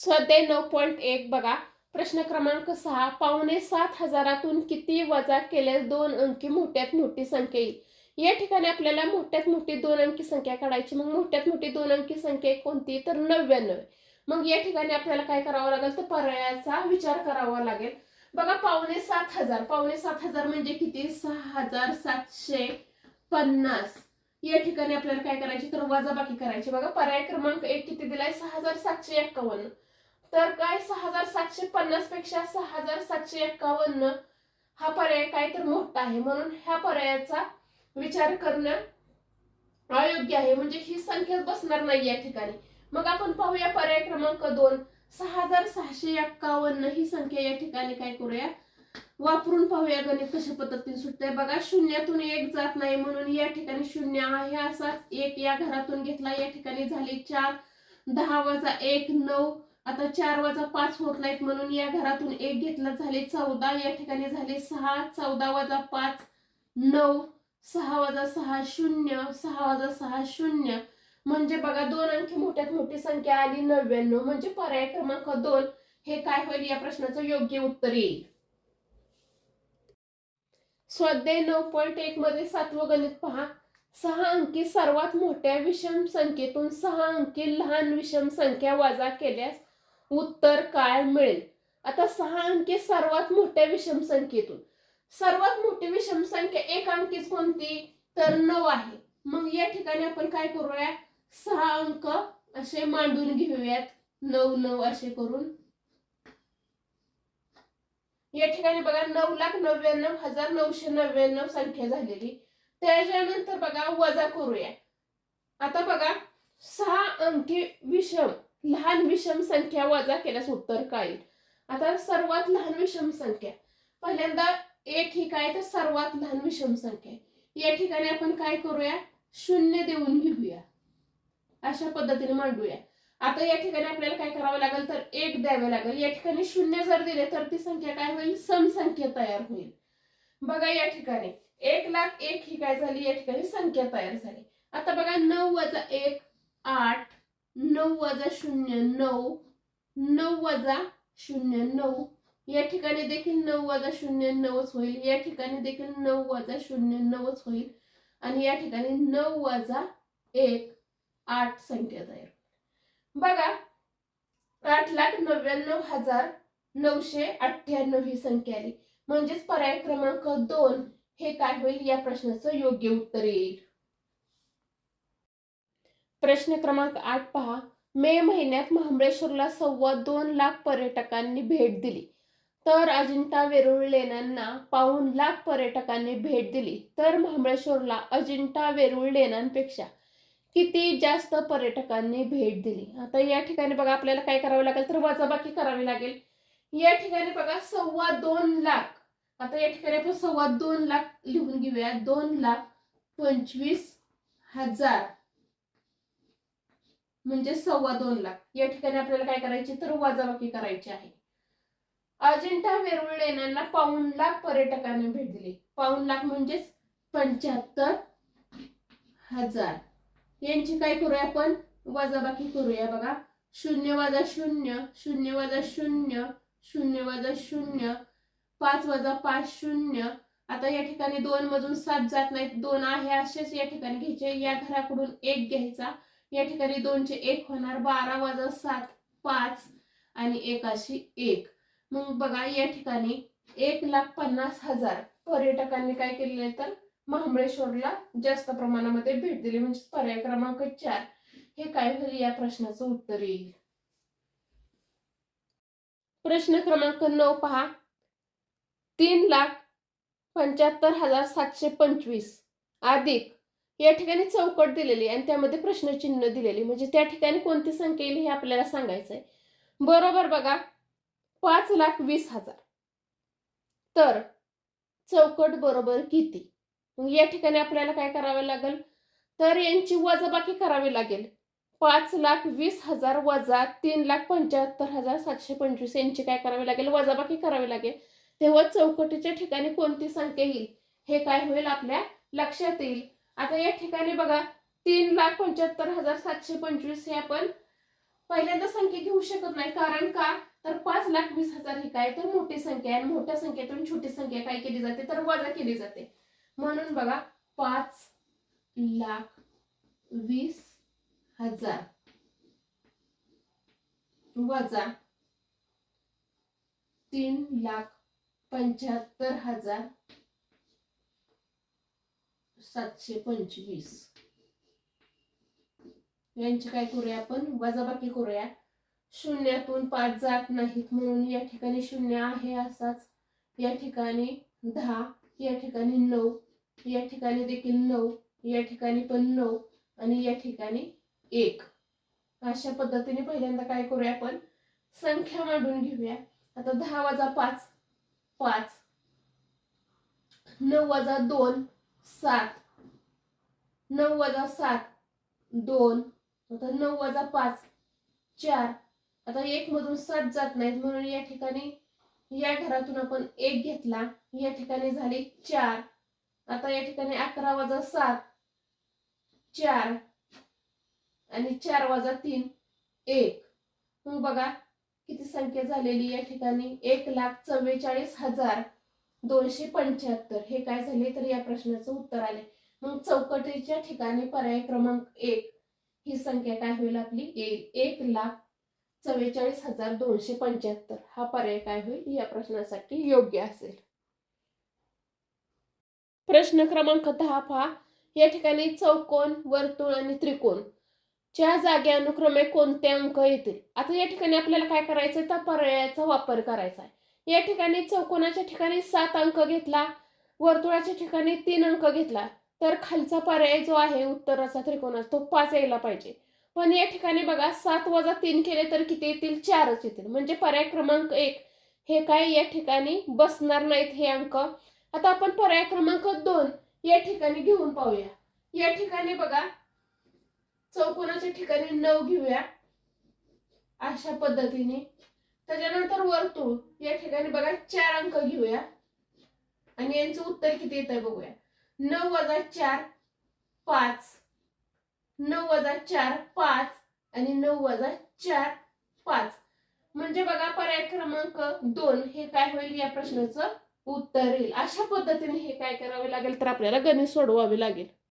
स्वाध्याय नऊ पॉईंट एक बघा. प्रश्न क्रमांक सहा पावणे सात हजारातून किती वजा केल्यास दोन अंकी मोठ्यात मोठी संख्या येईल? या ठिकाणी आपल्याला मोठ्यात मोठी दोन अंकी संख्या काढायची मग मोठ्यात मोठी दोन अंकी संख्या कोणती? तर नव्याण्णव. मग या ठिकाणी आपल्याला काय करावं लागेल? तर पर्यायाचा विचार करावा लागेल. बघा पावणे सात हजार. पावणे सात हजार म्हणजे किती? सहा हजार सातशे पन्नास. या ठिकाणी आपल्याला काय करायची? तर वजाबाकी करायची. बघा पर्याय क्रमांक एक किती दिलाय? सहा हजार सातशे एक्कावन्न तर काय सहा हजार सातशे पन्नासपेक्षा सहा हजार सातशे एक्कावन्न हा पर्याय काय तर मोठा आहे. म्हणून ह्या पर्यायाचा विचार करणं अयोग्य आहे. म्हणजे ही संख्या बसणार नाही या ठिकाणी. मग आपण पाहूया पर्याय क्रमांक दोन. सहा हजार सहाशे एक्कावन्न ही संख्या या ठिकाणी काय करूया? वापरून पाहूया गणित कशा पद्धतीने सुटते बघा शून्यातून एक जात नाही. म्हणून या ठिकाणी शून्य आहे. असाच एक या घरातून घेतला. या ठिकाणी झाली चार. दहा वजा एक नऊ. आता चार वाजा पाच होत नाहीत म्हणून या घरातून एक घेतला झाले चौदा या ठिकाणी झाले सहा चौदा वाजा पाच नऊ सहा वाजा सहा शून्य सहा वाजा सहा शून्य. म्हणजे बघा दोन अंकी मोठ्यात मोठी संख्या आली नव्याण्णव. म्हणजे पर्याय क्रमांक दोन. हे काय होईल? या प्रश्नाचं योग्य उत्तर येईल. स्वाध्याय नऊ पॉईंट एक मध्ये सातवं गणित पहा. सहा अंकी सर्वात मोठ्या विषम संख्येतून सहा अंकी लहान विषम संख्या वजा केल्यास उत्तर काय मिळेल. आता सहा अंकी सर्वात मोठ्या विषम संख्येतून सर्वात मोठी विषम संख्या एक अंकीच कोणती? तर नऊ आहे. मग या ठिकाणी आपण काय करूया? सहा अंक असे मांडून घेऊयात. नऊ नऊ असे करून. या ठिकाणी बघा नऊ लाख नव्याण्णव हजार नऊशे नव्याण्णव संख्या झालेली. त्याच्यानंतर बघा वजा करूया. आता बघा सहा अंकी विषम. लहान विषम संख्या वजा केल्यास उत्तर काय? येईल? आता सर्वात लहान विषम संख्या. पहिल्यांदा एक ही काय तर सर्वात लहान विषम संख्या. आहे. या ठिकाणी आपण काय करूया? शून्य देऊन घेऊया. अशा पद्धतीने मांडूया. आता या ठिकाणी आपल्याला काय करावं लागेल? तर एक द्यावे लागेल. या ठिकाणी शून्य जर दिले तर ती संख्या काय होईल? समसंख्या तयार होईल. बघा या ठिकाणी. एक लाख एक ही काय झाली? या ठिकाणी संख्या तयार झाली. आता बघा नऊ वजा एक आठ नऊ वजा शून्य नऊ नऊ वजा शून्य नऊ. या ठिकाणी देखील नऊ वजा शून्य नऊच होईल. या ठिकाणी देखील नऊ वजा शून्य नऊच होईल. आणि या ठिकाणी नऊ वजा एक आठ संख्या तयार बघा आठ लाख नव्याण्णव हजार नऊशे अठ्ठ्याण्णव ही संख्या आली. म्हणजेच पर्याय क्रमांक दोन हे काय होईल? या प्रश्नाचं योग्य उत्तर येईल. प्रश्न क्रमांक आठ पहा. मे महिन्यात महाबळेश्वरला सव्वा दोन लाख पर्यटकांनी भेट दिली. तर अजिंठा वेरूळ लेण्यांना पाऊन लाख पर्यटकांनी भेट दिली. तर महाबळेश्वरला अजिंठा वेरूळ लेण्यांपेक्षा किती जास्त पर्यटकांनी भेट दिली? आता या ठिकाणी बघा आपल्याला काय करावं लागेल? तर वजाबाकी करावी लागेल. या ठिकाणी बघा सव्वा दोन लाख. आता या ठिकाणी आपण सव्वा दोन लाख लिहून घेऊया. दोन लाख पंचवीस हजार. म्हणजे सव्वा दोन लाख. या ठिकाणी आपल्याला काय करायची तर वजाबाकी करायची आहे. अजिंठा वेरूळ लेण्यांना पाऊन लाख पर्यटकांनी भेट दिली. पाऊन लाख म्हणजेच पंच्याहत्तर हजार. यांची काय करूया आपण? वजाबाकी करूया बघा. शून्य वजा शून्य शून्य वजा शून्य शून्य वजा शून्य पाच वजा पाच शून्य. आता या ठिकाणी दोन मधून सात जात नाहीत. दोन आहे असेच या ठिकाणी घ्यायचे. या घराकडून एक घ्यायचा. या ठिकाणी दोनचे एक होणार बारा वजा सात पाच आणि एक अशी एक. मग बघा या ठिकाणी एक लाख पन्नास हजार पर्यटकांनी काय केलेले तर महाबळेश्वरला जास्त प्रमाणामध्ये भेट दिली म्हणजे पर्याय क्रमांक चार. हे काय होईल या प्रश्नाचं उत्तर येईल. प्रश्न क्रमांक नऊ पहा. तीन लाख पंच्याहत्तर हजार सातशे पंचवीस. अधिक या ठिकाणी चौकट दिलेली आणि त्यामध्ये प्रश्नचिन्ह दिलेली म्हणजे त्या ठिकाणी कोणती संख्या येईल हे आपल्याला सांगायचं आहे बरोबर बघा पाच लाख वीस हजार. तर चौकट बरोबर किती? मग या ठिकाणी आपल्याला काय करावं लागेल? तर यांची वजाबाकी करावी लागेल. पाच लाख वीस हजार वजा तीन लाख पंच्याहत्तर हजार सातशे पंचवीस यांची काय करावी लागेल? वजाबाकी करावी लागेल. तेव्हा चौकटीच्या ठिकाणी कोणती संख्या येईल? हे काय होईल? आपल्या लक्षात येईल. आता या ठिकाणी बघा तीन लाख पंच्याहत्तर हजार सातशे पंचवीस हे आपण पहिल्यांदा संख्या घेऊ शकत नाही. कारण का? तर पाच लाख वीस हजार ही काय? तर मोठी संख्या आहे. मोठ्या संख्येतून छोटी संख्या काय केली जाते? तर वजा केली जाते. म्हणून बघा पाच लाख वीस हजार. वजा तीन लाख पंच्याहत्तर हजार सातशे पंचवीस. यांची काय करूया आपण? वजाबाकी करूया. शून्यातून पाच जात नाहीत म्हणून या ठिकाणी शून्य आहे असाच. या ठिकाणी दहा या ठिकाणी नऊ या ठिकाणी देखील नऊ या ठिकाणी पण नऊ आणि या ठिकाणी एक. अशा पद्धतीने पहिल्यांदा काय करूया आपण? संख्या मांडून घेऊया. आता दहा वजा पाच पाच. नऊ वजा दोन सात. नऊ वजा सात दोन. आता नऊ वजा पाच चार. आता एक मधून सात जात नाहीत म्हणून या ठिकाणी या घरातून आपण एक घेतला. या ठिकाणी झाले चार. आता या ठिकाणी अकरा वजा सात चार. आणि चार वजा तीन एक. मग बघा किती संख्या झालेली या ठिकाणी? एक लाख चव्वेचाळीस हजार. दोनशे पंच्याहत्तर. हे काय झाले? तर या प्रश्नाचं उत्तर आले. मग चौकटीच्या ठिकाणी पर्याय क्रमांक एक. ही संख्या काय होईल आपली? एक. एक लाख चव्वेचाळीस हजार दोनशे पंच्याहत्तर. हा पर्याय काय होईल? या प्रश्नासाठी योग्य असेल. प्रश्न क्रमांक दहा पहा. या ठिकाणी चौकोन वर्तुळ आणि त्रिकोण च्या जागे अनुक्रमे कोणते अंक येतील? आता या ठिकाणी आपल्याला काय करायचं त्या पर्यायाचा वापर करायचा आहे. या ठिकाणी चौकोनाच्या ठिकाणी सात अंक घेतला वर्तुळाच्या ठिकाणी तीन अंक घेतला. तर खालचा पर्याय जो आहे उत्तराचा त्रिकोणाचा तो पाच यायला पाहिजे. पण या ठिकाणी बघा सात वजा तीन केले तर किती येतील? चारच येतील. म्हणजे पर्याय क्रमांक एक. हे काय या ठिकाणी बसणार नाहीत हे अंक. आता आपण पर्याय क्रमांक दोन या ठिकाणी घेऊन पाहूया. या ठिकाणी बघा चौकोनाच्या ठिकाणी नऊ घेऊया. अशा पद्धतीने. त्याच्यानंतर वर्तुळ या ठिकाणी बघा चार अंक घेऊया. आणि यांचं उत्तर किती येत आहे बघूया. नऊ वजा चार पाच. नऊ वजा चार पाच. आणि नऊ वजा चार पाच. म्हणजे बघा पर्याय क्रमांक दोन हे काय होईल या प्रश्नाचं उत्तर येईल. अशा पद्धतीने हे काय करावे लागेल तर आपल्याला गणित सोडवावे लागेल.